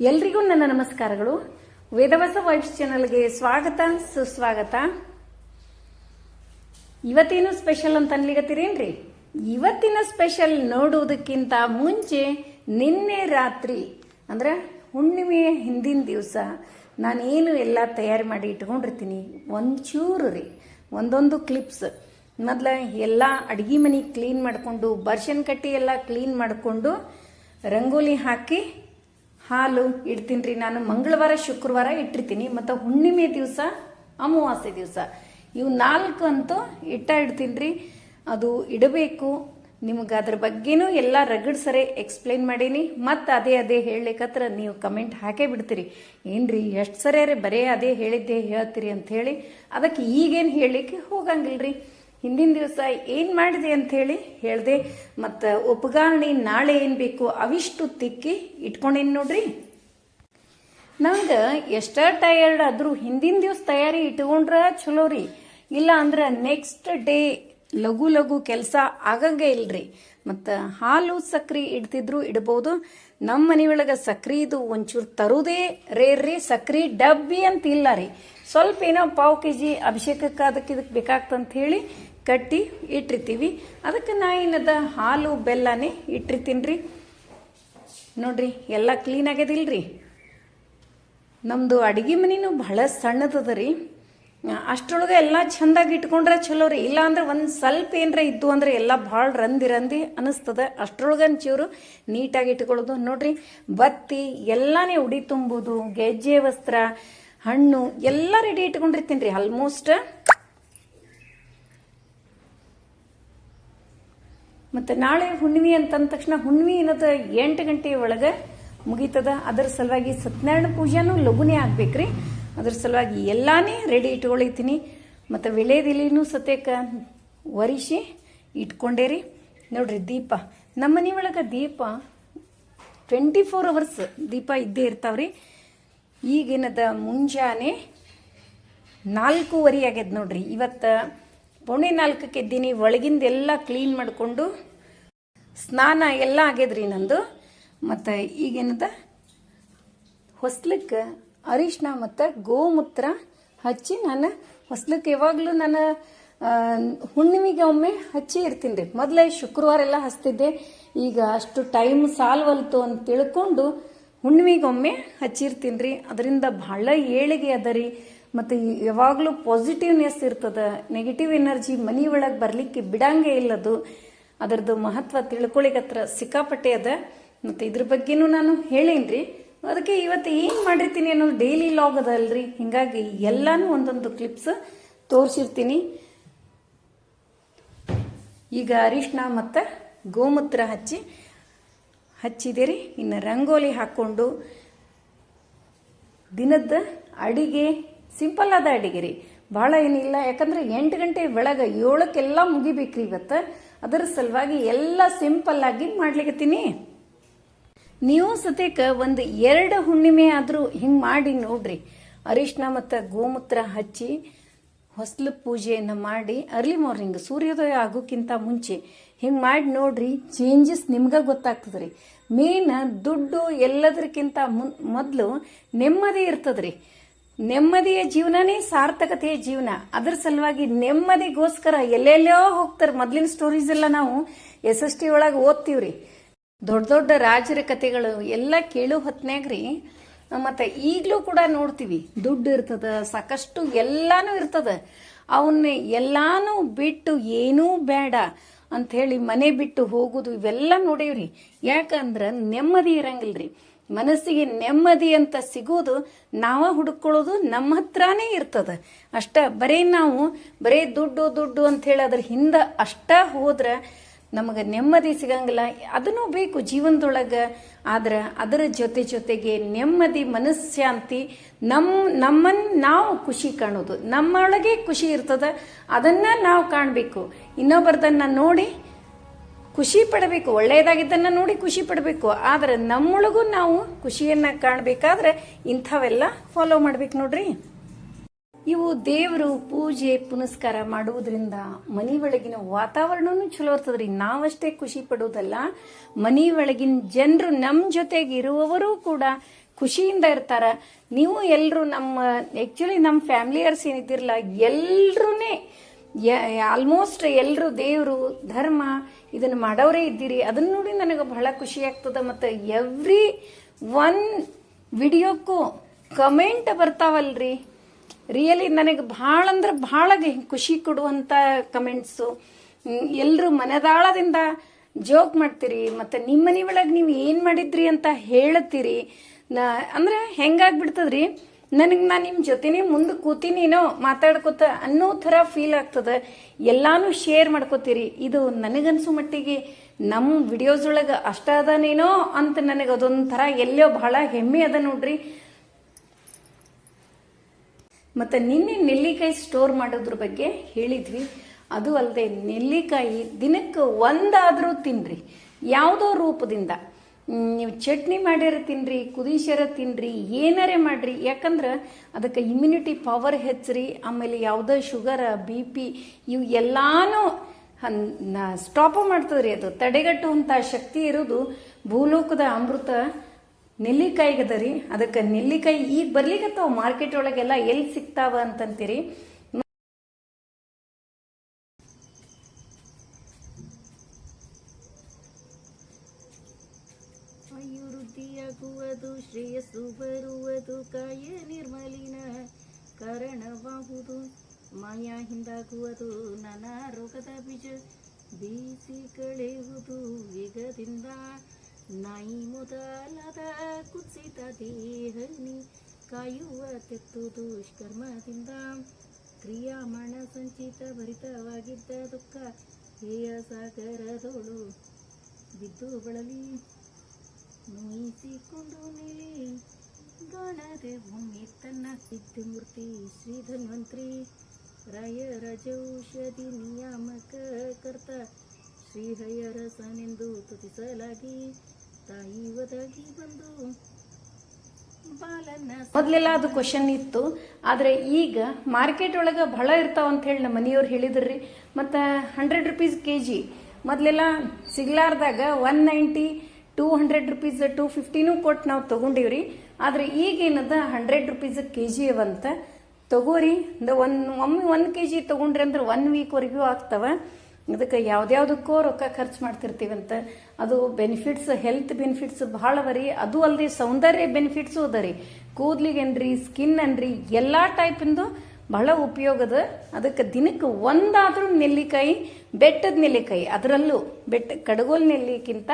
ಎಲ್ರಿಗೂ ನನ್ನ ನಮಸ್ಕಾರಗಳು. ವೇದವಸ ವೈಬ್ಸ್ ಚಾನಲ್ಗೆ ಸ್ವಾಗತ, ಸುಸ್ವಾಗತ. ಇವತ್ತೇನು ಸ್ಪೆಷಲ್ ಅಂತ ಅನ್ಲಿಗತ್ತೀರೇನ್ರಿ ಇವತ್ತಿನ ಸ್ಪೆಷಲ್ ನೋಡುವುದಕ್ಕಿಂತ ಮುಂಚೆ ನಿನ್ನೆ ರಾತ್ರಿ, ಅಂದ್ರೆ ಹುಣ್ಣಿಮೆಯ ಹಿಂದಿನ ದಿವಸ ನಾನೇನು ಎಲ್ಲ ತಯಾರು ಮಾಡಿ ಇಟ್ಕೊಂಡಿರ್ತೀನಿ. ಒಂಚೂರು ರೀ, ಒಂದೊಂದು ಕ್ಲಿಪ್ಸ್. ಮೊದಲ ಎಲ್ಲ ಅಡುಗೆ ಮನೆ ಕ್ಲೀನ್ ಮಾಡಿಕೊಂಡು, ಬರ್ಷನ್ ಕಟ್ಟಿ ಎಲ್ಲ ಕ್ಲೀನ್ ಮಾಡಿಕೊಂಡು, ರಂಗೋಲಿ ಹಾಕಿ ಹಾಲು ಇಡ್ತೀನಿ ರೀ ನಾನು ಮಂಗಳವಾರ, ಶುಕ್ರವಾರ ಇಟ್ಟಿರ್ತೀನಿ. ಮತ್ತು ಹುಣ್ಣಿಮೆ ದಿವಸ, ಅಮಾವಾಸ್ಯೆ ದಿವಸ. ಇವು ನಾಲ್ಕು ಅಂತೂ ಇಟ್ಟ ಇಡ್ತೀನಿ ರೀ ಅದು ಇಡಬೇಕು. ನಿಮಗೆ ಅದ್ರ ಬಗ್ಗೆನೂ ಎಲ್ಲ ರಗಡ್ ಸರಿ ಎಕ್ಸ್ಪ್ಲೈನ್ ಮಾಡೀನಿ. ಮತ್ತು ಅದೇ ಅದೇ ಹೇಳಲಿಕ್ಕತ್ರ ನೀವು ಕಮೆಂಟ್ ಹಾಕೇ ಬಿಡ್ತೀರಿ. ಏನ್ರಿ, ಎಷ್ಟು ಸರಿಯಾರೆ ಬರೇ ಅದೇ ಹೇಳಿದ್ದೆ ಹೇಳ್ತೀರಿ ಅಂತ ಹೇಳಿ. ಅದಕ್ಕೆ ಈಗೇನು ಹೇಳಲಿಕ್ಕೆ ಹೋಗಂಗಿಲ್ರಿ. ಹಿಂದಿನ ದಿವಸ ಏನು ಮಾಡಿದೆ ಅಂತ ಹೇಳಿ ಹೇಳಿದೆ, ಮತ್ತು ಉಪಗಾರಣಿ ನಾಳೆ ಏನು ಬೇಕು ಅವಿಷ್ಟು ತಿಕ್ಕಿ ಇಟ್ಕೊಂಡೇನ್ ನೋಡ್ರಿ. ನಂಗೆ ಎಷ್ಟ ಟಯರ್ಡ್ ಆದ್ರೂ ಹಿಂದಿನ ದಿವಸ ತಯಾರಿ ಇಟ್ಕೊಂಡ್ರ ಚಲೋ ರೀ. ಇಲ್ಲ ಅಂದ್ರೆ ನೆಕ್ಸ್ಟ್ ಡೇ ಲಘು ಲಘು ಕೆಲಸ ಆಗಂಗೆ ಇಲ್ರಿ. ಮತ್ತು ಹಾಲು ಸಕ್ರಿ ಇಡ್ತಿದ್ರು ಇಡ್ಬೋದು. ನಮ್ಮ ಮನೆಯೊಳಗೆ ಸಕ್ರಿದು ಒಂಚೂರು ತರುದೇ ರೇರ್ ರೀ. ಸಕ್ರಿ ಡಬ್ಬಿ ಅಂತ ಇಲ್ಲ ರೀ. ಸ್ವಲ್ಪ ಏನೋ ಪಾವು ಕೆ ಜಿ ಅಭಿಷೇಕಕ್ಕೆ ಅದಕ್ಕೆ ಇದಕ್ಕೆ ಬೇಕಾಗ್ತಂತ ಹೇಳಿ ಕಟ್ಟಿ ಇಟ್ಟಿರ್ತೀವಿ. ಅದಕ್ಕೆ ನಾ ಏನದ ಹಾಲು ಬೆಲ್ಲನೇ ಇಟ್ಟಿರ್ತೀನಿ ರೀ ನೋಡ್ರಿ, ಎಲ್ಲ ಕ್ಲೀನ್ ಆಗ್ಯದಿಲ್ರಿ? ನಮ್ಮದು ಅಡುಗೆ ಮನೆನೂ ಬಹಳ ಸಣ್ಣದದ ರೀ ಅಷ್ಟರೊಳಗೆ ಎಲ್ಲ ಚಂದಾಗಿ ಇಟ್ಕೊಂಡ್ರೆ ಚಲೋ ರೀ ಇಲ್ಲಾಂದ್ರೆ ಒಂದು ಸ್ವಲ್ಪ ಏನರ ಇದ್ದು ಅಂದ್ರೆ ಎಲ್ಲ ಭಾಳ ರಂದಿ ರಂದಿ ಅನಿಸ್ತದೆ. ಚೂರು ನೀಟಾಗಿ ಇಟ್ಕೊಳ್ಳೋದು. ನೋಡ್ರಿ, ಬತ್ತಿ ಎಲ್ಲನೇ ಉಡಿ ತುಂಬೋದು, ಗೆಜ್ಜೆ, ವಸ್ತ್ರ, ಹಣ್ಣು ಎಲ್ಲ ರೆಡಿ ಇಟ್ಕೊಂಡಿರ್ತೀನಿ ರೀ ಆಲ್ಮೋಸ್ಟ್ ಮತ್ತು ನಾಳೆ ಹುಣ್ಣಿಮೆ ಅಂತಂದ ತಕ್ಷಣ ಹುಣ್ಣಿಮೆ ಏನದ ಎಂಟು ಗಂಟೆ ಒಳಗೆ ಮುಗೀತದ. ಅದರ ಸಲುವಾಗಿ ಸತ್ಯನಾರಾಯಣ ಪೂಜಾನು ಲಘುನೇ ಆಗ್ಬೇಕ್ರಿ. ಅದ್ರ ಸಲುವಾಗಿ ಎಲ್ಲಾನೇ ರೆಡಿ ಇಟ್ಕೊಳಿತೀನಿ. ಮತ್ತು ವಿಳೆದೆಲೆನೂ ಸತ್ಯಕ್ಕೆ ಒರಿಸಿ ಇಟ್ಕೊಂಡೇರಿ. ನೋಡ್ರಿ ದೀಪ. ನಮ್ಮ ಮನೆ ಒಳಗೆ ದೀಪ ಟ್ವೆಂಟಿ ಫೋರ್ ಅವರ್ಸ್ ದೀಪ ಇದ್ದೇ ಇರ್ತಾವ್ರಿ. ಈಗೇನದ ಮುಂಜಾನೆ ನಾಲ್ಕೂವರೆ ಆಗ್ಯದ ನೋಡ್ರಿ. ಇವತ್ತು ಪೌಣೆ ನಾಲ್ಕಕ್ಕೆ ಎದ್ದೀನಿ ಒಳಗಿಂದೆಲ್ಲ ಕ್ಲೀನ್ ಮಾಡಿಕೊಂಡು ಸ್ನಾನ ಎಲ್ಲ ಆಗ್ಯದ್ರಿ ನಂದು. ಮತ್ತು ಈಗೇನದ? ಹೊಸ್ಲಕ್ಕೆ ಅರಿಶಿನ ಮತ್ತು ಗೋಮೂತ್ರ ಹಚ್ಚಿ ನಾನು ಹೊಸ್ಲಕ್ಕೆ ಯಾವಾಗಲೂ ನಾನು ಹುಣ್ಣಿಮೆಗೆ ಒಮ್ಮೆ ಹಚ್ಚಿ ಇರ್ತೀನಿ ರೀ ಮೊದಲೇ ಶುಕ್ರವಾರ ಎಲ್ಲ ಹಚ್ತಿದ್ದೆ. ಈಗ ಅಷ್ಟು ಟೈಮ್ ಸಾಲ್ವಲ್ತು ಅಂತ ತಿಳ್ಕೊಂಡು ಹುಣ್ಣಿಮೆಗೊಮ್ಮೆ ಹಚ್ಚಿರ್ತೀನಿ ರೀ ಅದರಿಂದ ಬಹಳ ಏಳಿಗೆ ಅದ ರೀ ಮತ್ತು ಯಾವಾಗಲೂ ಪಾಸಿಟಿವ್ನೆಸ್ ಇರ್ತದ. ನೆಗೆಟಿವ್ ಎನರ್ಜಿ ಮನಿ ಒಳಗೆ ಬರಲಿಕ್ಕೆ ಬಿಡಂಗೆ ಇಲ್ಲದು. ಅದರದ್ದು ಮಹತ್ವ ತಿಳ್ಕೊಳಿಕತ್ರ ಸಿಕ್ಕಾಪಟ್ಟೆ ಅದ. ಮತ್ತು ಇದ್ರ ಬಗ್ಗೆನೂ ನಾನು ಹೇಳೇನ್ರಿ. ಅದಕ್ಕೆ ಇವತ್ತು ಏನು ಮಾಡಿರ್ತೀನಿ ಅನ್ನೋದು ಡೈಲಿ ಲಾಗ್ ಅದ ಅಲ್ರಿ ಹಿಂಗಾಗಿ ಎಲ್ಲಾನು ಒಂದೊಂದು ಕ್ಲಿಪ್ಸ್ ತೋರಿಸಿರ್ತೀನಿ. ಈಗ ಅರಿಶಿನ ಮತ್ತು ಗೋಮೂತ್ರ ಹಚ್ಚಿ, ಹಚ್ಚಿದಿರಿ. ಇನ್ನು ರಂಗೋಲಿ ಹಾಕ್ಕೊಂಡು ದಿನದ ಅಡಿಗೆ ಸಿಂಪಲ್ ಅದ ಅಡಿಗೆ ರೀ ಭಾಳ ಏನಿಲ್ಲ, ಯಾಕಂದ್ರೆ ಎಂಟು ಗಂಟೆ ಬೆಳಗ್ಗೆ ಏಳಕ್ಕೆಲ್ಲ ಮುಗಿಬೇಕ್ರಿ ಇವತ್ತು. ಅದರ ಸಲುವಾಗಿ ಎಲ್ಲ ಸಿಂಪಲ್ ಆಗಿ ಮಾಡ್ಲಿಕತ್ತೀನಿ ನೀವು ಸತೇಕ ಒಂದು ಎರಡು ಹುಣ್ಣಿಮೆ ಆದರೂ ಹಿಂಗೆ ಮಾಡಿ ನೋಡ್ರಿ. ಅರಿಶಿನ ಮತ್ತು ಗೋಮೂತ್ರ ಹಚ್ಚಿ ಹೊಸ್ಲು ಪೂಜೆಯನ್ನು ಮಾಡಿ ಅರ್ಲಿ ಮಾರ್ನಿಂಗ್ ಸೂರ್ಯೋದಯ ಆಗೋಕ್ಕಿಂತ ಮುಂಚೆ ಹಿಂಗೆ ಮಾಡಿ ನೋಡ್ರಿ ಚೇಂಜಸ್ ನಿಮ್ಗೆ ಗೊತ್ತಾಗ್ತದೆ ರೀ ಮೇನ್ ದುಡ್ಡು ಎಲ್ಲದಕ್ಕಿಂತ ಮುನ್ ಮೊದಲು ನೆಮ್ಮದಿ ಇರ್ತದ್ರಿ. ನೆಮ್ಮದಿಯ ಜೀವನನೇ ಸಾರ್ಥಕತೆಯ ಜೀವನ. ಅದರ ಸಲುವಾಗಿ ನೆಮ್ಮದಿಗೋಸ್ಕರ ಎಲ್ಲೆಲ್ಲೋ ಹೋಗ್ತಾರೆ. ಮೊದಲಿನ ಸ್ಟೋರೀಸ್ ಎಲ್ಲ ನಾವು ಎಸ್ ಎಸ್ ಟಿ ಒಳಗೆ ಓದ್ತೀವ್ರಿ. ದೊಡ್ಡ ದೊಡ್ಡ ರಾಜರ ಕಥೆಗಳು ಎಲ್ಲ ಕೇಳೋ ಹೊತ್ನ್ಯಾಗ ಮತ್ತೆ ಮತ್ತು ಈಗಲೂ ಕೂಡ ನೋಡ್ತೀವಿ. ದುಡ್ಡು ಇರ್ತದ, ಸಾಕಷ್ಟು ಎಲ್ಲಾನು ಇರ್ತದ. ಅವನ್ನ ಎಲ್ಲಾನು ಬಿಟ್ಟು ಏನೂ ಬೇಡ ಅಂತ ಹೇಳಿ ಮನೆ ಬಿಟ್ಟು ಹೋಗೋದು ಇವೆಲ್ಲ ನೋಡೇವ್ರಿ. ಯಾಕಂದ್ರೆ ನೆಮ್ಮದಿ ಇರಂಗಿಲ್ರಿ. ಮನಸ್ಸಿಗೆ ನೆಮ್ಮದಿ ಅಂತ ಸಿಗೋದು ನಾವ ಹುಡುಕೊಳ್ಳೋದು ನಮ್ಮ ಹತ್ರನೇ ಇರ್ತದ. ಅಷ್ಟ ಬರೀ ನಾವು ಬರೀ ದುಡ್ಡು ದುಡ್ಡು ಅಂತ ಹೇಳಿ ಅದ್ರ ಹಿಂದೆ ಅಷ್ಟ ಹೋದ್ರೆ ನಮಗೆ ನೆಮ್ಮದಿ ಸಿಗಂಗಿಲ್ಲ. ಅದನ್ನು ಬೇಕು ಜೀವನದೊಳಗೆ. ಆದ್ರೆ ಅದರ ಜೊತೆ ಜೊತೆಗೆ ನೆಮ್ಮದಿ ಮನಸ್ಸಾಂತಿ ನಮ್ಮ ನಮ್ಮನ್ನು ನಾವು ಖುಷಿ ಕಾಣೋದು. ನಮ್ಮೊಳಗೆ ಖುಷಿ ಇರ್ತದ. ಅದನ್ನ ನಾವು ಕಾಣಬೇಕು. ಇನ್ನೊಬ್ಬರದನ್ನ ನೋಡಿ ಖುಷಿ ಪಡಬೇಕು, ಒಳ್ಳೆಯದಾಗಿದ್ದನ್ನು ನೋಡಿ ಖುಷಿ ಪಡಬೇಕು. ಆದರೆ ನಮ್ಮೊಳಗೂ ನಾವು ಖುಷಿಯನ್ನು ಕಾಣಬೇಕಾದ್ರೆ ಇಂಥವೆಲ್ಲ ಫಾಲೋ ಮಾಡ್ಬೇಕು ನೋಡ್ರಿ. ಇವು ದೇವರು ಪೂಜೆ, ಪುನಸ್ಕಾರ ಮಾಡುವುದರಿಂದ ಮನಿ ಒಳಗಿನ ವಾತಾವರಣನೂ ಚಲೋ ಇರ್ತದ್ರಿ. ನಾವಷ್ಟೇ ಖುಷಿ ಪಡುವುದಲ್ಲ ಮನಿ ಒಳಗಿನ ಜನರು ನಮ್ಮ ಜೊತೆಗೆ ಇರುವವರು ಕೂಡ ಖುಷಿಯಿಂದ ಇರ್ತಾರ. ನೀವು ಎಲ್ಲರೂ ನಮ್ಮ ಆ್ಯಕ್ಚುಲಿ ನಮ್ಮ ಫ್ಯಾಮಿಲಿಯರ್ಸ್ ಏನಿದ್ದಿರಲ್ಲ ಎಲ್ಲರೂ ಆಲ್ಮೋಸ್ಟ್ ಎಲ್ಲರೂ ದೇವರು, ಧರ್ಮ, ಇದನ್ನ ಮಾಡೋರೇ ಇದ್ದೀರಿ. ಅದನ್ನ ನೋಡಿ ನನಗೆ ಬಹಳ ಖುಷಿ ಆಗ್ತದೆ. ಮತ್ತು ಎವ್ರಿ ಒನ್ ವಿಡಿಯೋಕ್ಕೂ ಕಮೆಂಟ್ ಬರ್ತಾವಲ್ರಿ. ರಿಯಲಿ ನನಗೆ ಭಾಳ ಅಂದ್ರೆ ಭಾಳ ಖುಷಿ ಕೊಡುವಂಥ ಕಮೆಂಟ್ಸು ಎಲ್ಲರೂ ಮನದಾಳದಿಂದ ಜೋಕ್ ಮಾಡ್ತೀರಿ. ಮತ್ತು ನಿಮ್ಮ ಮನೆ ಒಳಗೆ ನೀವು ಏನು ಮಾಡಿದ್ರಿ ಅಂತ ಹೇಳ್ತೀರಿ. ನ, ಅಂದ್ರೆ ಹೆಂಗಾಗ್ಬಿಡ್ತದ್ರಿ? ನನಗೆ ನಾನು ನಿಮ್ಮ ಜೊತೆನೇ ಮುಂದೆ ಕೂತೀನೇನೋ ಮಾತಾಡ್ಕೋತ ಅನ್ನೋ ಥರ ಫೀಲ್ ಆಗ್ತದೆ. ಎಲ್ಲಾನು ಶೇರ್ ಮಾಡ್ಕೋತೀರಿ. ಇದು ನನಗನ್ಸೋ ಮಟ್ಟಿಗೆ ನಮ್ಮ ವಿಡಿಯೋಸ್ ಒಳಗೆ ಅಷ್ಟ ಅದಾನೇನೋ ಅಂತ ನನಗೆ ಅದೊಂಥರ ಎಲ್ಲೋ ಬಹಳ ಹೆಮ್ಮೆ ಅದ ನೋಡ್ರಿ. ಮತ್ತು ನಿನ್ನೆ ನೆಲ್ಲಿಕಾಯಿ ಸ್ಟೋರ್ ಮಾಡೋದ್ರ ಬಗ್ಗೆ ಹೇಳಿದ್ವಿ. ಅದು ಅಲ್ಲದೆ ನೆಲ್ಲಿಕಾಯಿ ದಿನಕ್ಕೆ ಒಂದಾದರೂ ತಿನ್ನಿರಿ ಯಾವುದೋ ರೂಪದಿಂದ. ನೀವು ಚಟ್ನಿ ಮಾಡ್ಯಾರ ತಿನ್ರಿ ಕುದಿಸ್ಯಾರ ತಿನ್ರಿ, ಏನಾರೇ ಮಾಡ್ರಿ. ಯಾಕಂದ್ರೆ ಅದಕ್ಕೆ ಇಮ್ಯುನಿಟಿ ಪವರ್ ಹೆಚ್ಚ್ರಿ. ಆಮೇಲೆ ಯಾವುದೋ ಶುಗರ್ ಬಿ ಪಿ ಇವು ಎಲ್ಲಾನು ಸ್ಟಾಪ್ ಮಾಡ್ತದ್ರಿ ಅದು. ತಡೆಗಟ್ಟುವಂಥ ಶಕ್ತಿ ಇರೋದು ಭೂಲೋಕದ ಅಮೃತ ನೆಲ್ಲಿಕಾಯಿಗದ ರೀ. ಅದಕ್ಕೆ ನೆಲ್ಲಿಕಾಯಿ ಈಗ ಬರ್ಲಿಕ್ಕೆ ಮಾರ್ಕೆಟ್ ಒಳಗೆಲ್ಲ ಎಲ್ಲಿ ಸಿಗ್ತಾವ ಅಂತಂತೀರಿ. ಅಭಿವೃದ್ಧಿಯಾಗುವುದು ಶ್ರೇಯಸ್ಸು ಬರುವುದು, ಕಾಯ ನಿರ್ಮಲಿನ ಕಾರಣವಾಗುವುದು. ಮಾಯಾ ಹಿಂದಾಗುವುದು ನಾನಾ ರೋಗದ ಬೀಜ, ಬೀಸಿ ಕಳೆಯುವುದು ವೇಗದಿಂದ. ನಾಯಿ ಮೊದಲಾದ ಕುಸಿತ ದೇಹನಿ ಕಾಯುವ ತೆತ್ತು ದುಷ್ಕರ್ಮದಿಂದ. ಕ್ರಿಯಾಮಣ ಸಂಚಿತ ಭರಿತವಾಗಿದ್ದ ದುಃಖ, ಹೇಯ ಸಾಗರದೋಳು ಬಿದ್ದು ಬಳಲಿ. ನೋಯಿಸಿಕೊಂಡು ನೆಲೆ ಗಣದೆ ಭೂಮಿ ತನ್ನ ಸಿದ್ಧಮೂರ್ತಿ ಶ್ರೀ ಧನ್ವಂತ್ರಿ. ರಾಯ ರಜೌಷಧಿ ನಿಯಾಮಕ ಕರ್ತ ಶ್ರೀ ಹಯರಸನೆಂದು ತುತಿಸಲಾಗಿ ತಾಯಿ ಒದಗಿ ಬಂದು. ಮೊದಲೆಲ್ಲ ಅದು ಕ್ವಶನ್ ಇತ್ತು. ಆದರೆ ಈಗ ಮಾರ್ಕೆಟ್ ಒಳಗೆ ಬಹಳ ಇರ್ತಾವ ಅಂತ ಹೇಳಿ ನಮ್ಮ ಮನೆಯವ್ರು ಹೇಳಿದ್ರಿ. ಮತ್ತು ಹಂಡ್ರೆಡ್ ರುಪೀಸ್ ಕೆ ಜಿ ಮೊದಲೆಲ್ಲ ಸಿಗ್ಲಾರ್ದಾಗ one ninety two hundred rupees two ಫಿಫ್ಟಿನೂ ಕೊಟ್ಟು ನಾವು ತೊಗೊಂಡಿವ್ರಿ. ಆದರೆ ಈಗೇನದ ಹಂಡ್ರೆಡ್ ರುಪೀಸ್ ಕೆ ಜಿ ಅವಂತ. ತಗೋರಿ ಒಂದು, ಒಮ್ಮೆ ಒಂದು ಕೆ ಜಿ ತೊಗೊಂಡ್ರಿ ಅಂದ್ರೆ ಒನ್ ವೀಕ್ವರೆಗೂ ಆಗ್ತವ. ಅದಕ್ಕೆ ಯಾವ್ದ್ಯಾವ್ದಕ್ಕೋ ರೊಕ್ಕ ಖರ್ಚು ಮಾಡ್ತಿರ್ತೀವಂತ. ಅದು ಬೆನಿಫಿಟ್ಸ್ ಹೆಲ್ತ್ ಬೆನಿಫಿಟ್ಸ್ ಭಾಳ ಅವ ಅದು ಅಲ್ಲದೆ ಸೌಂದರ್ಯ ಬೆನಿಫಿಟ್ಸು ಅದ ರೀ ಕೂದ್ಲಿಗೆ ಅನ್ರಿ ಸ್ಕಿನ್ ಅನ್ರಿ ಎಲ್ಲ ಟೈಪಿಂದು ಬಹಳ ಉಪಯೋಗದ ಅದಕ್ಕೆ ದಿನಕ್ಕೆ ಒಂದಾದ್ರೂ ನೆಲ್ಲಿಕಾಯಿ, ಬೆಟ್ಟದ ನೆಲ್ಲಿಕಾಯಿ. ಅದರಲ್ಲೂ ಬೆಟ್ಟ, ಕಡಗೋಲ್ ನೆಲ್ಲಿಕ್ಕಿಂತ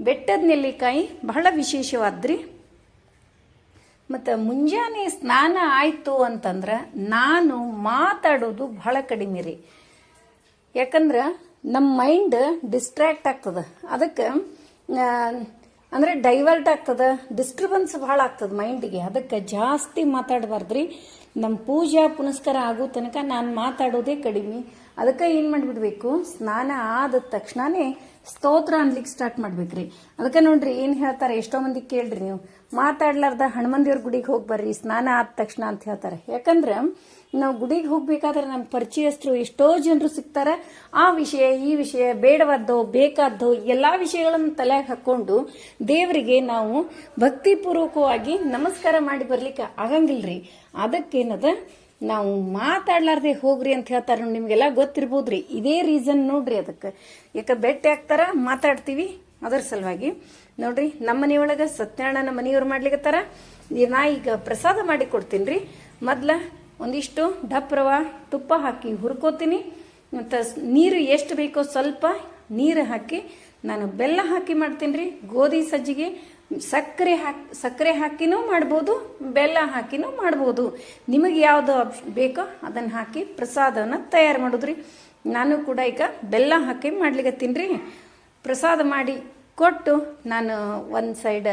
ಬೆಟ್ಟದ ನೆಲ್ಲಿಕಾಯಿ ಬಹಳ ವಿಶೇಷವಾದ್ರಿ. ಮತ್ತು ಮುಂಜಾನೆ ಸ್ನಾನ ಆಯಿತು ಅಂತಂದ್ರೆ ನಾನು ಮಾತಾಡೋದು ಬಹಳ ಕಡಿಮೆ ರೀ. ಯಾಕಂದ್ರೆ ನಮ್ಮ ಮೈಂಡ್ ಡಿಸ್ಟ್ರಾಕ್ಟ್ ಆಗ್ತದೆ. ಅದಕ್ಕೆ ಅಂದರೆ ಡೈವರ್ಟ್ ಆಗ್ತದೆ, ಡಿಸ್ಟರ್ಬೆನ್ಸ್ ಭಾಳ ಆಗ್ತದೆ ಮೈಂಡಿಗೆ. ಅದಕ್ಕೆ ಜಾಸ್ತಿ ಮಾತಾಡಬಾರ್ದ್ರಿ. ನಮ್ಮ ಪೂಜಾ ಪುನಸ್ಕಾರ ಆಗೋ ತನಕ ನಾನು ಮಾತಾಡೋದೇ ಕಡಿಮೆ. ಅದಕ್ಕೆ ಏನು ಮಾಡಿಬಿಡ್ಬೇಕು? ಸ್ನಾನ ಆದ ತಕ್ಷಣನೇ ಸ್ತೋತ್ರ ಅನ್ಲಿಕ್ಕೆ ಸ್ಟಾರ್ಟ್ ಮಾಡ್ಬೇಕ್ರಿ. ಅದಕ್ಕೆ ನೋಡ್ರಿ, ಏನು ಹೇಳ್ತಾರೆ, ಎಷ್ಟೋ ಮಂದಿ ಕೇಳ್ರಿ ನೀವು. ಮಾತಾಡ್ಲಾರ್ದ ಹನುಮಂದಿಯವ್ರ ಗುಡಿಗೆ ಹೋಗಿ ಬರ್ರಿ, ಸ್ನಾನ ಆದ ತಕ್ಷಣ ಅಂತ ಹೇಳ್ತಾರೆ. ಯಾಕಂದ್ರೆ, ನಾವು ಗುಡಿಗೆ ಹೋಗ್ಬೇಕಾದ್ರೆ ನಮ್ಮ ಪರಿಚಯಸ್ಥರು ಎಷ್ಟೋ ಜನರು ಸಿಗ್ತಾರೆ. ಆ ವಿಷಯ, ಈ ವಿಷಯ, ಬೇಡವಾದ್ದು, ಬೇಕಾದ್ದು, ಎಲ್ಲಾ ವಿಷಯಗಳನ್ನು ತಲೆಗೆ ಹಾಕೊಂಡು ದೇವರಿಗೆ ನಾವು ಭಕ್ತಿಪೂರ್ವಕವಾಗಿ ನಮಸ್ಕಾರ ಮಾಡಿ ಬರ್ಲಿಕ್ಕೆ ಆಗಂಗಿಲ್ರಿ. ಅದಕ್ಕೇನದ? ನಾವು ಮಾತಾಡ್ಲಾರ್ದೆ ಹೋಗ್ರಿ ಅಂತ ಹೇಳ್ತಾರೆ ನೋಡಿ, ನಿಮ್ಗೆಲ್ಲ ಗೊತ್ತಿರ್ಬೋದ್ರಿ. ಇದೇ ರೀಸನ್ ನೋಡ್ರಿ ಅದಕ್ಕೆ. ಯಾಕೆ ಬೆಟ್ಟ ಆಗ್ತಾರ ಮಾತಾಡ್ತೀವಿ ಅದರ ಸಲುವಾಗಿ. ನೋಡ್ರಿ ನಮ್ಮ ಮನೆಯೊಳಗೆ ಸತ್ಯನಾರಾಯಣ ಮನೆಯವ್ರು ಮಾಡ್ಲಿಕತ್ತಾರ. ಈ- ನಾ ಈಗ ಪ್ರಸಾದ ಮಾಡಿ ಕೊಡ್ತೀನಿ ರೀ ಮೊದ್ಲ ಒಂದಿಷ್ಟು ಡಪ್ ರವ ತುಪ್ಪ ಹಾಕಿ ಹುರ್ಕೋತೀನಿ. ಮತ್ತು ನೀರು ಎಷ್ಟು ಬೇಕೋ ಸ್ವಲ್ಪ ನೀರು ಹಾಕಿ ನಾನು ಬೆಲ್ಲ ಹಾಕಿ ಮಾಡ್ತೀನಿ ರೀ ಗೋಧಿ ಸಜ್ಜಿಗೆ. ಸಕ್ಕರೆ ಹಾಕಿ, ಸಕ್ಕರೆ ಹಾಕಿನೂ ಮಾಡ್ಬೋದು, ಬೆಲ್ಲ ಹಾಕಿನೂ ಮಾಡ್ಬೋದು. ನಿಮಗೆ ಯಾವುದು ಬೇಕೋ ಅದನ್ನು ಹಾಕಿ ಪ್ರಸಾದನ ತಯಾರು ಮಾಡೋದ್ರಿ. ನಾನು ಕೂಡ ಈಗ ಬೆಲ್ಲ ಹಾಕಿ ಮಾಡ್ಲಿಕ್ಕೆ ರೀ. ಪ್ರಸಾದ ಮಾಡಿ ಕೊಟ್ಟು ನಾನು ಒಂದು ಸೈಡ್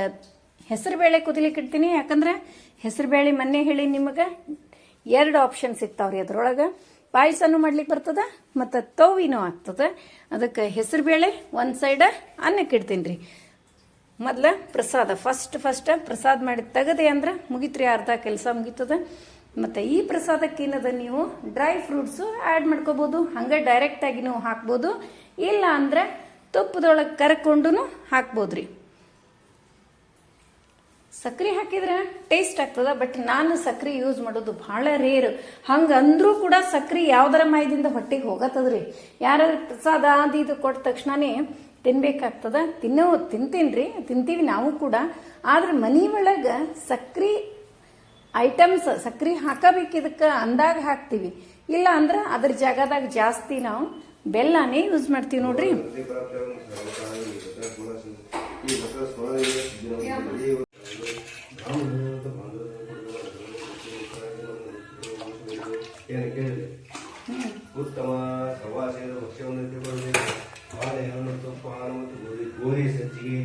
ಹೆಸರುಬೇಳೆ ಕುದಿಲಿಕ್ಕೆ ಇಡ್ತೀನಿ. ಯಾಕಂದ್ರೆ ಹೆಸರುಬೇಳೆ ಮೊನ್ನೆ ಹೇಳಿ ನಿಮಗೆ ಎರಡು ಆಪ್ಷನ್ ಸಿಗ್ತಾವ್ರಿ ಅದರೊಳಗೆ. ಪಾಯಸನೂ ಮಾಡ್ಲಿಕ್ಕೆ ಬರ್ತದ ಮತ್ತು ತವಿನೂ ಆಗ್ತದೆ. ಅದಕ್ಕೆ ಹೆಸರುಬೇಳೆ ಒಂದು ಸೈಡ ಅನ್ನಕ್ಕೆ ಇಡ್ತೀನಿ ರೀ. ಮೊದ್ಲ ಪ್ರಸಾದ ಫಸ್ಟ್ ಫಸ್ಟ್ ಪ್ರಸಾದ ಮಾಡಿ ತೆಗದೆ ಅಂದ್ರೆ ಮುಗಿತ್ರಿ ಅರ್ಧ ಕೆಲಸ ಮುಗೀತದ. ಮತ್ತು ಈ ಪ್ರಸಾದಕ್ಕೆ ಏನದ ನೀವು ಡ್ರೈ ಫ್ರೂಟ್ಸು ಆ್ಯಡ್ ಮಾಡ್ಕೋಬೋದು, ಹಂಗೆ ಡೈರೆಕ್ಟಾಗಿ ನೀವು ಹಾಕ್ಬೋದು. ಇಲ್ಲ ಅಂದ್ರೆ ತುಪ್ಪದೊಳಗೆ ಕರ್ಕೊಂಡು ಹಾಕ್ಬೋದ್ರಿ. ಸಕ್ರೆ ಹಾಕಿದ್ರೆ ಟೇಸ್ಟ್ ಆಗ್ತದ ಬಟ್ ನಾನು ಸಕ್ರೆ ಯೂಸ್ ಮಾಡೋದು ಭಾಳ ರೇರ್ ಹಂಗ ಅಂದ್ರೂ ಕೂಡ ಸಕ್ರೆ ಯಾವ್ದರ ಮಾಯದಿಂದ ಹೊಟ್ಟೆಗೆ ಹೋಗತ್ತದ್ರಿ. ಯಾರಾದ್ರೂ ಪ್ರಸಾದ ಅದು ಇದು ಕೊಟ್ಟ ತಕ್ಷಣನೇ ತಿನ್ಬೇಕಾಗ್ತದ? ತಿನ್ನೋ ತಿಂತೀನ್ರಿ ತಿಂತೀವಿ ನಾವು ಕೂಡ. ಆದ್ರೆ ಮನಿ ಒಳಗೆ ಸಕ್ರಿ ಐಟಮ್ಸ್ ಸಕ್ರಿ ಹಾಕಬೇಕು ಇದಕ್ಕೆ ಅಂದಾಗ ಹಾಕ್ತಿವಿ. ಇಲ್ಲ ಅಂದ್ರೆ ಅದ್ರ ಜಾಗದಾಗ ಜಾಸ್ತಿ ನಾವು ಬೆಲ್ಲನೇ ಯೂಸ್ ಮಾಡ್ತೀವಿ ನೋಡ್ರಿ. ಉತ್ತಮ ಸವಾಸದ ಭಕ್ಷ್ಯವನ್ನು ತಿಳ್ಕೊಳ್ಳಿ ಬಾಳೆಹಣ್ಣು ತುಪ್ಪ ಮತ್ತು ಗೋಧಿ ಗೋಧಿ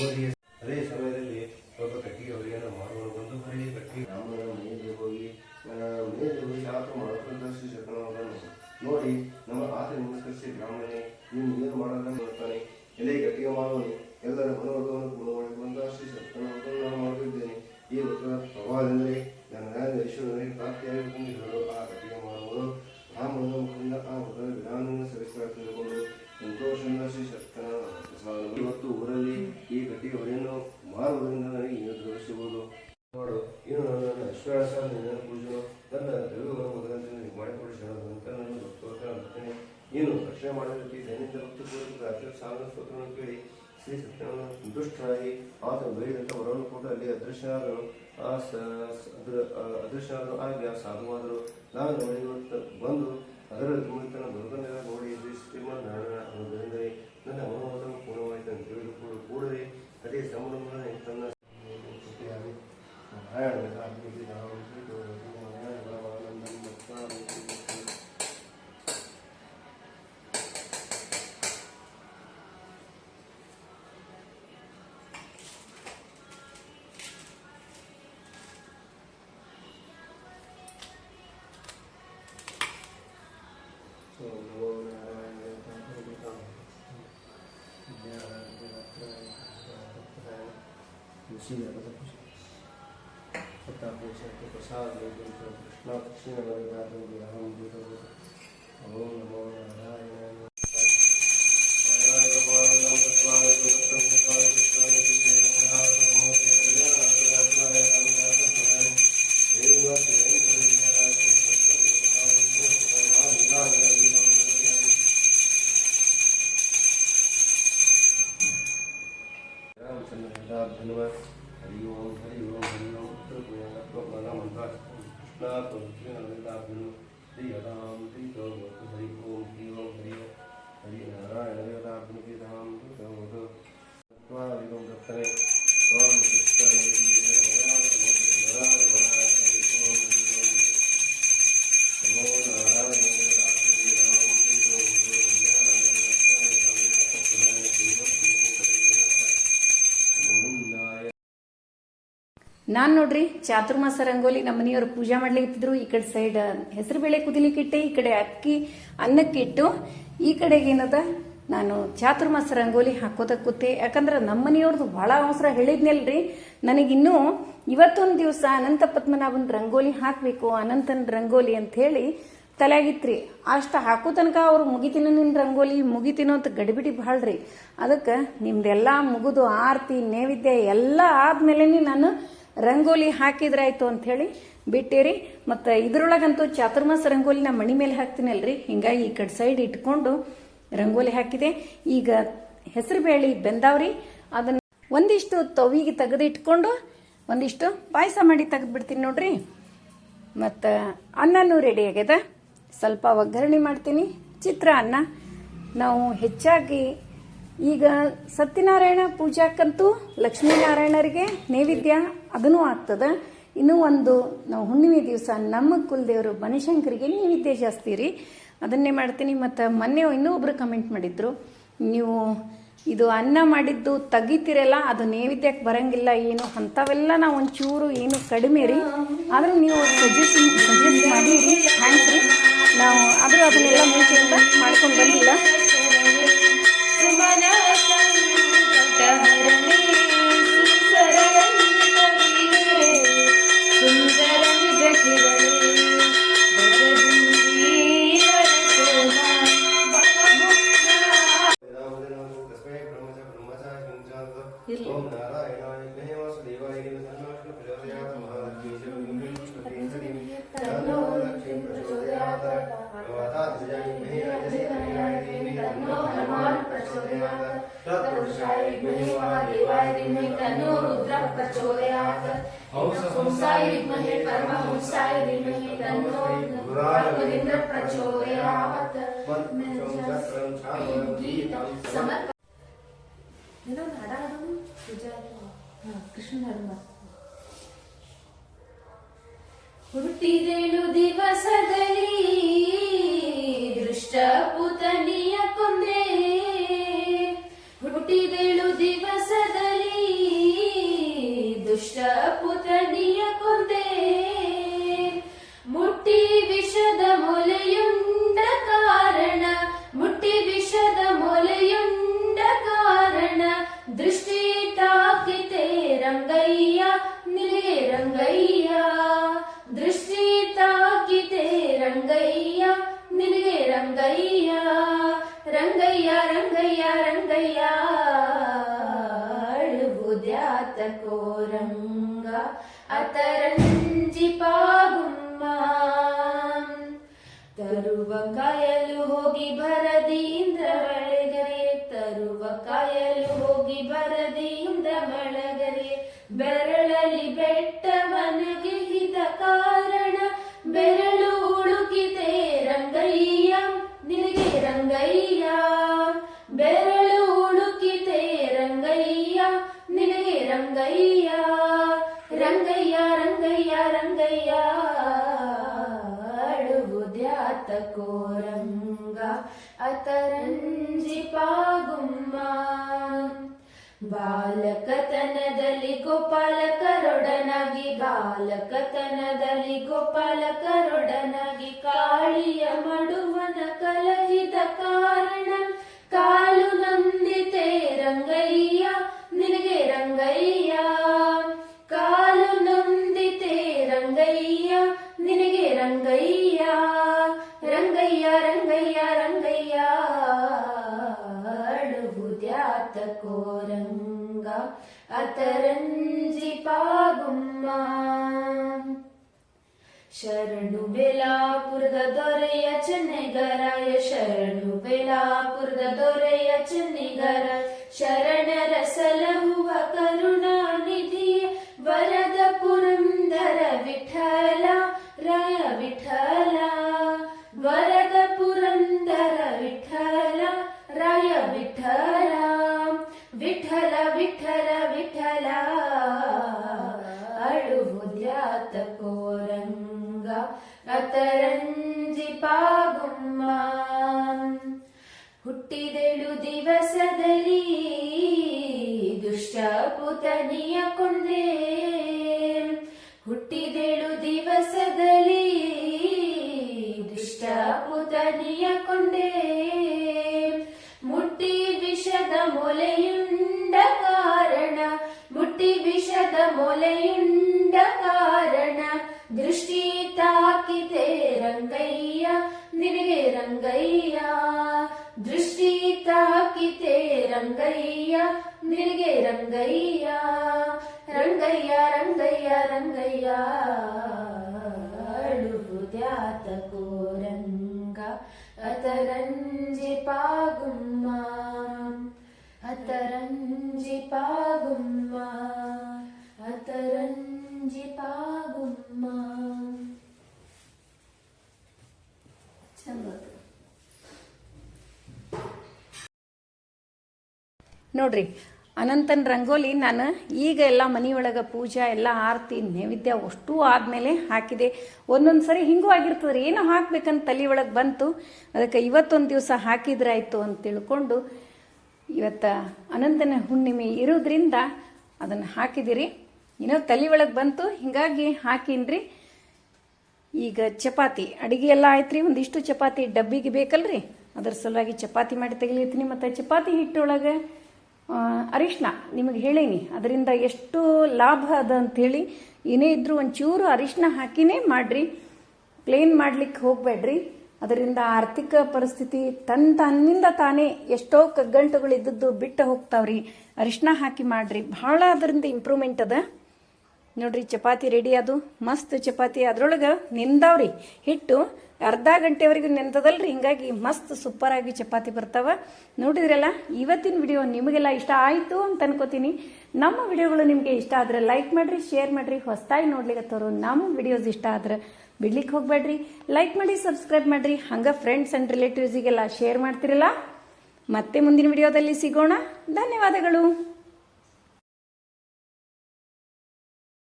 ಓದಿ ಅದೇ ಸಮಯದಲ್ಲಿ ಸ್ವಲ್ಪ ಕಟ್ಟಿಗೆ ಅವರಿಗೆಲ್ಲ ಮಾಡುವ ಒಂದು ಹೊರಗೆ ಕಟ್ಟಿಗೆ. ರಾಮನ ಮನೆಯಲ್ಲಿ ಹೋಗಿ ಮನೆಯಲ್ಲಿ ಹೋಗಿ ಮಾಡಬೇಕಂತ ಶ್ರೀ ಶತನವನ್ನು ನೋಡಿ. ನಮ್ಮ ಆತ ನಮಸ್ಕರಿಸಿ ಬ್ರಾಹ್ಮಣನೇ, ನೀನು ಏನು ಮಾಡೋದನ್ನು ಮಾಡ್ತಾನೆ ಎಲೆ ಕಟ್ಟಿಗೆ ಮಾಡುವನು ಎಲ್ಲರ ಮನೋರ್ಗವನ್ನು ಅದೃಶ್ಯನಾದನು ಆಗಿ ಆ ಸಾಧುವಾದರು ನಾನು ಮನೆಗೆ ಬಂದು ಅದರ ಮೂಲಕ ದುರ್ಗಂಧನ ನೋಡಿ ಶ್ರೀ ಶ್ರೀಮನ್ನಾರಾಯಣ ಅನ್ನೋದರಿಂದಲೇ ನನ್ನ ಮನೋವಾದವು ಪೂರ್ಣವಾಯಿತು ಅಂತ ತಿಳಿದುಕೊಂಡು ಕೂಡಲೇ ಅದೇ ಸಂಭ್ರಮ ತನ್ನ Sinaga પતાપોષા તો પ્રસાદ કૃષ્ણ કૃષ્ણ ગણનાથ અહમ ભૂત ઓમ નમો નારાયણ बिनु श्री राम श्री तो हरि ओम श्री ओम हरि ओम हरि नारायण बिनु धाम ನಾನ್ ನೋಡ್ರಿ ಚಾತುರ್ಮಾಸ ರಂಗೋಲಿ ನಮ್ಮ ಮನೆಯವರು ಪೂಜಾ ಮಾಡ್ಲಿಕ್ಕಿದ್ರು ಈ ಕಡೆ ಸೈಡ್ ಹೆಸರು ಬೇಳೆ ಕುದಿಲಿಕ್ಕಿಟ್ಟೆ ಈ ಕಡೆ ಅಕ್ಕಿ ಅನ್ನಕ್ಕಿಟ್ಟು ಈ ಕಡೆಗೆ ಏನದ, ನಾನು ಚಾತುರ್ಮಾಸ ರಂಗೋಲಿ ಹಾಕೋದ ಯಾಕಂದ್ರೆ ನಮ್ಮ ಮನೆಯವ್ರದ್ದು ಬಹಳ ಅವಸರ ಹೇಳಿದ್ನಲ್ರಿ. ನನಗಿನ್ನೂ ಇವತ್ತೊಂದು ದಿವಸ ಅನಂತ ಪದ್ಮನಾಭನ್ ರಂಗೋಲಿ ಹಾಕಬೇಕು, ಅನಂತನ ರಂಗೋಲಿ ಅಂತ ಹೇಳಿ ತಲೆಯಾಗಿತ್ರಿ. ಅಷ್ಟು ಹಾಕೋ ತನಕ ಅವ್ರು ಮುಗಿತೀನೋ ನಿನ್ ರಂಗೋಲಿ, ಮುಗಿತೀನೋ ಅಂತ ಗಡಿಬಿಡಿ ಭಾಳ್ರಿ ಅದಕ್ಕೆ ನಿಮ್ದೆಲ್ಲ ಮುಗಿದು, ಆರತಿ, ನೈವೇದ್ಯ ಎಲ್ಲ ಆದ್ಮೇಲೆ ನಾನು ರಂಗೋಲಿ ಹಾಕಿದ್ರಾಯ್ತು ಅಂತ ಹೇಳಿ ಬಿಟ್ಟಿರಿ. ಮತ್ತು ಇದ್ರೊಳಗಂತೂ ಚಾತುರ್ಮಾಸ ರಂಗೋಲಿನ ಮಣಿ ಮೇಲೆ ಹಾಕ್ತೀನಲ್ರಿ. ಹಿಂಗಾಗಿ ಈ ಕಡೆ ಸೈಡ್ ಇಟ್ಕೊಂಡು ರಂಗೋಲಿ ಹಾಕಿದೆ. ಈಗ ಹೆಸರು ಬೇಳೆ ಬೆಂದಾವ್ರಿ. ಅದನ್ನ ಒಂದಿಷ್ಟು ತವಿಗೆ ತೆಗೆದಿಟ್ಕೊಂಡು ಒಂದಿಷ್ಟು ಪಾಯಸ ಮಾಡಿ ತೆಗೆದ್ಬಿಡ್ತೀನಿ ನೋಡ್ರಿ. ಮತ್ತು ಅನ್ನನೂ ರೆಡಿ ಆಗ್ಯದ. ಸ್ವಲ್ಪ ಒಗ್ಗರಣೆ ಮಾಡ್ತೀನಿ. ಚಿತ್ರಾನ್ನ ನಾವು ಹೆಚ್ಚಾಗಿ ಈಗ ಸತ್ಯನಾರಾಯಣ ಪೂಜಾಕ್ಕಂತೂ ಲಕ್ಷ್ಮೀನಾರಾಯಣರಿಗೆ ನೈವೇದ್ಯ ಅದನ್ನು ಆಗ್ತದೆ. ಇನ್ನೂ ಒಂದು ನಾವು ಹುಣ್ಣಿಮೆ ದಿವಸ ನಮ್ಮ ಕುಲದೇವರು ಬನಶಂಕರಿಗೆ ನೈವೇದ್ಯ ಜಾಸ್ತಿ ರೀ. ಅದನ್ನೇ ಮಾಡ್ತೀನಿ ಮತ್ತು ಮೊನ್ನೆ ಇನ್ನೂ ಒಬ್ರು ಕಮೆಂಟ್ ಮಾಡಿದ್ರು. ನೀವು ಇದು ಅನ್ನ ಮಾಡಿದ್ದು ತೆಗಿತೀರಲ್ಲ, ಅದು ನೈವೇದ್ಯಕ್ಕೆ ಬರಂಗಿಲ್ಲ, ಏನು ಅಂಥವೆಲ್ಲ ನಾವು ಒಂಚೂರು ಏನು ಕಡಿಮೆ ರೀ. ಆದರೂ ನೀವು ಸಜೆಸ್ಟ್ ಸಜೆಸ್ಟ್ ಮಾಡಿರಿ ಥ್ಯಾಂಕ್ಸ್ ರೀ. ನಾವು ಆದರೂ ಅದನ್ನೆಲ್ಲ ಮುಂಚೆಯಿಂದ ಮಾಡ್ಕೊಂಡು ಬಂದಿಲ್ಲ. ಮಾಡು. ಹುಟ್ಟಿದೇಳು ದಿವಸದಲ್ಲಿ ದೃಷ್ಟ ಪುತನಿಯ ಕೊಂದೆ ಹುಟ್ಟಿದೇಳು ದಿವಸದಲ್ಲಿ ದುಷ್ಟ ಪುತನಿಯ ಮುಟ್ಟಿ ವಿಷದ ಮೊಲೆಯುಂಡ ಕಾರಣ ದೃಷ್ಟಿ ತಾಕಿತೆ ರಂಗಯ್ಯ ಕೋರಂಗ ಅತರಂಜಿ ಪಾಗುಮ್ಮ. ಬಾಲಕತನದಲ್ಲಿ ಗೋಪಾಲಕರೊಡನಾಗಿ ಬಾಲಕತನದಲ್ಲಿ ಗೋಪಾಲಕರೊಡನಾಗಿ ಕಾಳಿಯ ಮಡುವನ ಕಲಹಿದ ಕಾರಣ ಕಾಲು ನಂದಿತೆ ರಂಗಯ್ಯ ಅತರಂಜಿ ಪಾಗುಮ್ಮ ಶರಣು ಬೆಲಾಪುರದ ದೊರೆಯ ಚೆನ್ನೆಗರಾಯ ಶರಣು ಬೆಲಾಪುರದ ದೊರೆಯ ಚೆನ್ನಿಗರ ಶರಣರ ಸಲಹುವ ಕರುಣಾನಿಧಿಯ ವರದ ಪುರಂದರ ವಿಠಲ ರಾಯ ವಿಠಲ ವರದ ಪುರಂದರ ವಿಠಲ ರಾಯ ವಿಠಲ ವಿಠಲ ವಿಠಲ ವಿಠಲ. ಅಳುವುದ್ಯಾತ ಕೋರಂಗ ಅತರಂಜಿ ಪಾಗುಮ್ಮ. ಹುಟ್ಟಿದೆಳು ದಿವಸದಲ್ಲಿ ದುಷ್ಟ ಪುತನಿಯ ಕೊಂದೆ ಹುಟ್ಟಿದೆಳು ದಿವಸದಲ್ಲಿ ದುಷ್ಟ ಪುತನಿಯ मोलयुण्ड कारण दृष्टि ताकिते रङ्गै ನೋಡ್ರಿ, ಅನಂತನ ರಂಗೋಲಿ ನಾನು ಈಗ ಎಲ್ಲ ಮನೆಯೊಳಗೆ ಪೂಜಾ, ಎಲ್ಲ ಆರತಿ, ನೈವೇದ್ಯ ಅಷ್ಟು ಆದಮೇಲೆ ಹಾಕಿದೆ. ಒಂದೊಂದು ಸರಿ ಹಿಂಗೂ ಆಗಿರ್ತದ್ರಿ ಏನೋ ಹಾಕ್ಬೇಕಂತ ತಲೆ ಒಳಗೆ ಬಂತು. ಅದಕ್ಕೆ ಇವತ್ತೊಂದು ದಿವಸ ಹಾಕಿದ್ರಾಯ್ತು ಅಂತ ತಿಳ್ಕೊಂಡು ಇವತ್ತು ಅನಂತನ ಹುಣ್ಣಿಮೆ ಇರೋದ್ರಿಂದ ಅದನ್ನು ಹಾಕಿದಿರಿ. ಏನೋ ತಲೆ ಒಳಗೆ ಬಂತು, ಹಿಂಗಾಗಿ ಹಾಕಿನ್ರಿ. ಈಗ ಚಪಾತಿ, ಅಡುಗೆ ಎಲ್ಲ ಆಯ್ತು ರೀ ಒಂದಿಷ್ಟು ಚಪಾತಿ ಡಬ್ಬಿಗೆ ಬೇಕಲ್ರಿ. ಅದ್ರ ಸಲುವಾಗಿ ಚಪಾತಿ ಮಾಡಿ ತೆಗಿಲಿರ್ತೀನಿ ಮತ್ತು ಚಪಾತಿ ಹಿಟ್ಟೊಳಗೆ. ಅರಿಶಿನ ನಿಮಗೆ ಹೇಳೀನಿ, ಅದರಿಂದ ಎಷ್ಟು ಲಾಭ ಅದ ಅಂಥೇಳಿ ಏನೇ ಇದ್ರೂ ಒಂಚೂರು ಅರಿಶಿನ ಹಾಕಿನೇ ಮಾಡಿರಿ ಪ್ಲೇನ್ ಮಾಡ್ಲಿಕ್ಕೆ ಹೋಗಬೇಡ್ರಿ. ಅದರಿಂದ ಆರ್ಥಿಕ ಪರಿಸ್ಥಿತಿ ತನ್ನ ತನ್ನಿಂದ ತಾನೇ ಎಷ್ಟೋ ಕಗ್ಗಂಟುಗಳು ಇದ್ದದ್ದು ಬಿಟ್ಟು ಹೋಗ್ತಾವ್ರಿ. ಅರಿಶಿನ ಹಾಕಿ ಮಾಡ್ರಿ. ಭಾಳ ಅದರಿಂದ ಇಂಪ್ರೂವ್ಮೆಂಟ್ ಅದ. ನೋಡ್ರಿ, ಚಪಾತಿ ರೆಡಿ ಅದು. ಮಸ್ತ್ ಚಪಾತಿ. ಅದ್ರೊಳಗೆ ನಿಂದಾವ್ರಿ. ಹಿಟ್ಟು ಅರ್ಧ ಗಂಟೆವರೆಗೂ ನೆಂದದಲ್ರಿ ಹಿಂಗಾಗಿ ಮಸ್ತ್ ಸೂಪರ್ ಆಗಿ ಚಪಾತಿ ಬರ್ತಾವ. ನೋಡಿದ್ರಲ್ಲ, ಇವತ್ತಿನ ವಿಡಿಯೋ ನಿಮಗೆಲ್ಲ ಇಷ್ಟ ಆಯಿತು ಅಂತ ಅನ್ಕೋತೀನಿ. ನಮ್ಮ ವಿಡಿಯೋಗಳು ನಿಮಗೆ ಇಷ್ಟ ಆದ್ರೆ ಲೈಕ್ ಮಾಡ್ರಿ ಶೇರ್ ಮಾಡ್ರಿ. ಹೊಸ್ತಾಗಿ ನೋಡ್ಲಿಕ್ಕೆ ನಮ್ಮ ವಿಡಿಯೋಸ್ ಇಷ್ಟ ಆದ್ರೆ ಬಿಡ್ಲಿಕ್ಕೆ ಹೋಗ್ಬೇಡ್ರಿ. ಲೈಕ್ ಮಾಡಿ ಸಬ್ಸ್ಕ್ರೈಬ್ ಮಾಡ್ರಿ. ಹಂಗೆ ಫ್ರೆಂಡ್ಸ್ ಅಂಡ್ ರಿಲೇಟಿವ್ಸಿಗೆಲ್ಲ ಶೇರ್ ಮಾಡ್ತಿರಲ್ಲ. ಮತ್ತೆ ಮುಂದಿನ ವಿಡಿಯೋದಲ್ಲಿ ಸಿಗೋಣ. ಧನ್ಯವಾದಗಳು.